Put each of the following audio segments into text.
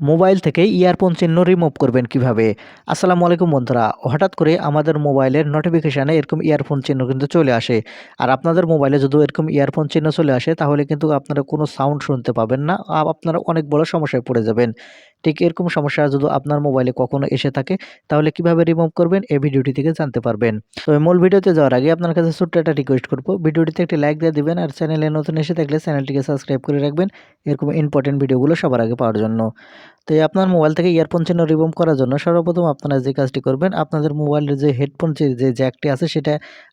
Mobile থেকে earphone চিহ্ন remove করবেন কীভাবে? আসসালামু আলাইকুম বন্ধুরা, হঠাৎ করে আমাদের মোবাইলের নোটিফিকেশানে এরকম ইয়ারফোন চিহ্ন কিন্তু চলে আসে। আর আপনাদের মোবাইলে যদি এরকম ইয়ারফোন চিহ্ন চলে আসে, তাহলে কিন্তু আপনারা কোনো সাউন্ড শুনতে পাবেন না আপনারা অনেক বড় সমস্যায় পড়ে যাবেন। ঠিক এরকম সমস্যা যদি আপনার মোবাইলে কখনো এসে থাকে, তাহলে কীভাবে রিমুভ করবেন? এই ভিডিওটি থেকে জানতে পারবেন। তো মূল ভিডিওতে যাওয়ার আগে আপনার কাছে ছোট্ট একটা রিকোয়েস্ট করব। ভিডিওটিতে একটি লাইক দিয়ে দেবেন আর চ্যানেলে নতুন এসে থাকলে চ্যানেলটিকে সাবস্ক্রাইব করে রাখবেন। এরকম ইম্পর্টেন্ট ভিডিওগুলো সবার আগে পাওয়ার জন্য। তো আপনার মোবাইল থেকে ইয়ারফোন চিহ্ন রিমুভ করার জন্য সর্বপ্রথম আপনারা যে কাজটি করবেন, আপনাদের মোবাইলের যে হেডফোন যে জ্যাকটি আছে সেটা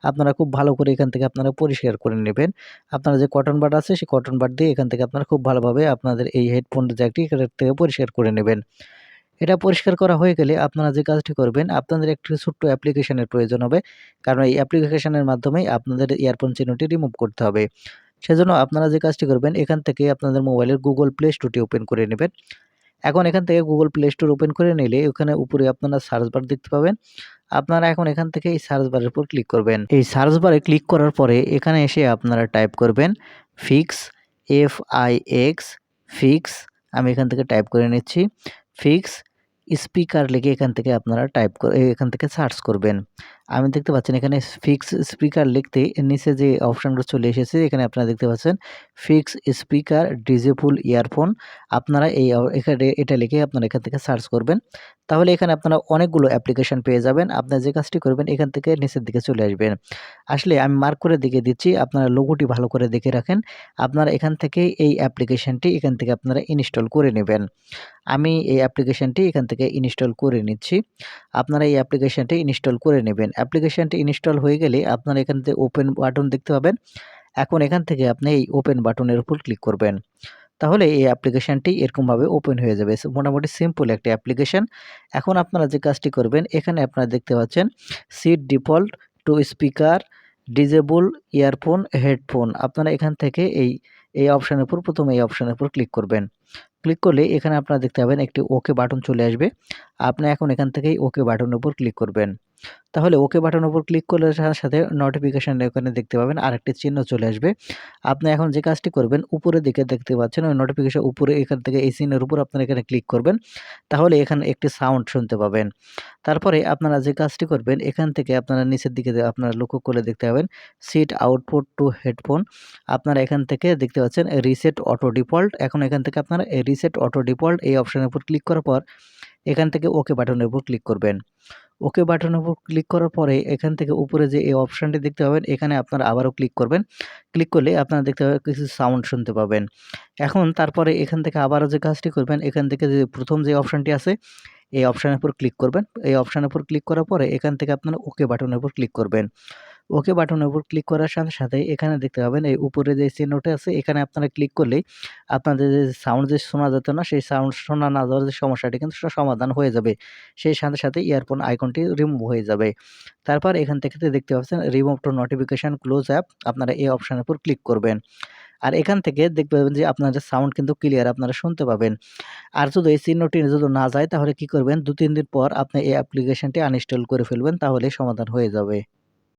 আপনারা খুব ভালো করে এখান থেকে আপনারা পরিষ্কার করে নেবেন। আপনারা যে কটন বাড আছে সেই কটন বাড দিয়ে এখান থেকে আপনারা খুব ভালোভাবে আপনাদের এই হেডফোন জ্যাকটি এখান থেকে পরিষ্কার করে নেবেন। এটা পরিষ্কার করা হয়ে গেলে আপনারা যে কাজটি করবেন, আপনাদের একটি ছোট্ট অ্যাপ্লিকেশনের প্রয়োজন হবে। কারণ এই অ্যাপ্লিকেশনের মাধ্যমেই আপনাদের ইয়ারফোন চিহ্নটি রিমুভ করতে হবে। সেজন্য আপনারা যে কাজটি করবেন, এখান থেকে আপনাদের মোবাইলের গুগল প্লে স্টোরটি ওপেন করে নেবেন। এখন এখান থেকে গুগল প্লে স্টোর ওপেন করে নিলে ওখানে উপরে আপনারা সার্চ বার দেখতে পাবেন। আপনারা এখন এখান থেকে এই সার্চ বারের উপর ক্লিক করবেন। এই সার্চ বারে ক্লিক করার পরে এখানে এসে আপনারা টাইপ করবেন fix F I X fix আমি এখান থেকে টাইপ করে নিচ্ছি। ফিক্স স্পিকার লিখে এখান থেকে আপনারা টাইপ করে এখান থেকে সার্চ করবেন। আমি দেখতে পাচ্ছেন এখানে ফিক্স স্পিকার লিখতে নিচে যে অপশানগুলো চলে এসেছে, এখানে আপনারা দেখতে পাচ্ছেন ফিক্স স্পিকার ডিজেবল ইয়ারফোন আপনারা এই এখানে এটা লিখে আপনারা এখান থেকে সার্চ করবেন। তাহলে এখানে আপনারা অনেকগুলো অ্যাপ্লিকেশান পেয়ে যাবেন। আপনার যে কাজটি করবেন, এখান থেকে নিচের দিকে চলে আসবেন। আসলে আমি মার্ক করে দেখে দিচ্ছি, আপনারা লোগোটি ভালো করে দেখে রাখেন। আপনারা এখান থেকে এই অ্যাপ্লিকেশানটি এখান থেকে আপনারা ইনস্টল করে নেবেন। আমি এই অ্যাপ্লিকেশানটি এখান থেকে ইনস্টল করে নিচ্ছি। আপনারা এই অ্যাপ্লিকেশানটি ইনস্টল করে নেবেন। অ্যাপ্লিকেশানটি ইনস্টল হয়ে গেলে আপনারা এখান থেকে ওপেন বাটন দেখতে পাবেন। এখন এখান থেকে আপনি এই ওপেন বাটনের উপর ক্লিক করবেন। তাহলে এই অ্যাপ্লিকেশানটি এরকমভাবে ওপেন হয়ে যাবে। মোটামুটি সিম্পল একটি অ্যাপ্লিকেশান। এখন আপনারা যে কাজটি করবেন, এখানে আপনারা দেখতে পাচ্ছেন set default to speaker disable earphone, headphone. আপনারা এখান থেকে এই এই অপশানের উপর, প্রথমে এই অপশানের উপর ক্লিক করবেন। ক্লিক করলে এখানে আপনারা দেখতে পাবেন একটি ওকে বাটন চলে আসবে। আপনি এখন এখান থেকেই ওকে বাটনের উপর ক্লিক করবেন। তাহলে ওকে বাটনের উপর ক্লিক করলে সাথে সাথে নোটিফিকেশান এখানে দেখতে পাবেন আর একটি চিহ্ন চলে আসবে। আপনি এখন যে কাজটি করবেন উপরে দিকে দেখতে পাচ্ছেন ওই নোটিফিকেশান উপরে এখান থেকে এই চিহ্নের উপর আপনারা এখানে ক্লিক করবেন। তাহলে এখানে একটি সাউন্ড শুনতে পাবেন। তারপরে আপনারা যে কাজটি করবেন, এখান থেকে আপনারা নিচের দিকে আপনারা লক্ষ্য করে দেখতে পাবেন সিট আউটপুট টু হেডফোন আপনারা এখান থেকে দেখতে পাচ্ছেন রিসেট অটো ডিফল্ট এখন এখান থেকে আপনারা রিসেট অটো ডিফল্ট এই অপশানের উপর ক্লিক করার পর এখান থেকে ওকে বাটনের উপর ক্লিক করবেন। ওকে বাটনের উপর ক্লিক করার পরে এখান থেকে উপরে যে এই অপশানটি দেখতে পাবেন, এখানে আপনারা আবারও ক্লিক করবেন। ক্লিক করলে আপনারা দেখতে পাবেন কিছু সাউন্ড শুনতে পাবেন। এখন তারপরে এখান থেকে আবারও যে কাজটি করবেন, এখান থেকে যে প্রথম যে অপশানটি আছে, এই অপশানের উপর ক্লিক করবেন। এই অপশানের উপর ক্লিক করার পরে এখান থেকে আপনারা ওকে বাটনের উপর ক্লিক করবেন। ওকে বাটনের উপর ক্লিক করার সাথে সাথে এখানে দেখতে পাবেন এই উপরে যে চিহ্নটা আছে, এখানে আপনারা ক্লিক করলেই আপনাদের যে সাউন্ড যে শোনা যেত না, সেই সাউন্ড শোনা না যাওয়ার যে সমস্যাটি কিন্তু সেটা সমাধান হয়ে যাবে। সেই সাথে সাথে ইয়ারফোন আইকনটি রিমুভ হয়ে যাবে। তারপর এখান থেকে দেখতে পাচ্ছেন remove to notification close app আপনারা এই অপশানের উপর ক্লিক করবেন। আর এখান থেকে দেখতে পাবেন যে আপনাদের সাউন্ড কিন্তু ক্লিয়ার আপনারা শুনতে পাবেন। আর যদি এই চিহ্নটি যদি না যায় তাহলে কি করবেন? দু, তিন দিন পর আপনি এই অ্যাপ্লিকেশনটি আনইনস্টল করে ফেলবেন তাহলে সমাধান হয়ে যাবে।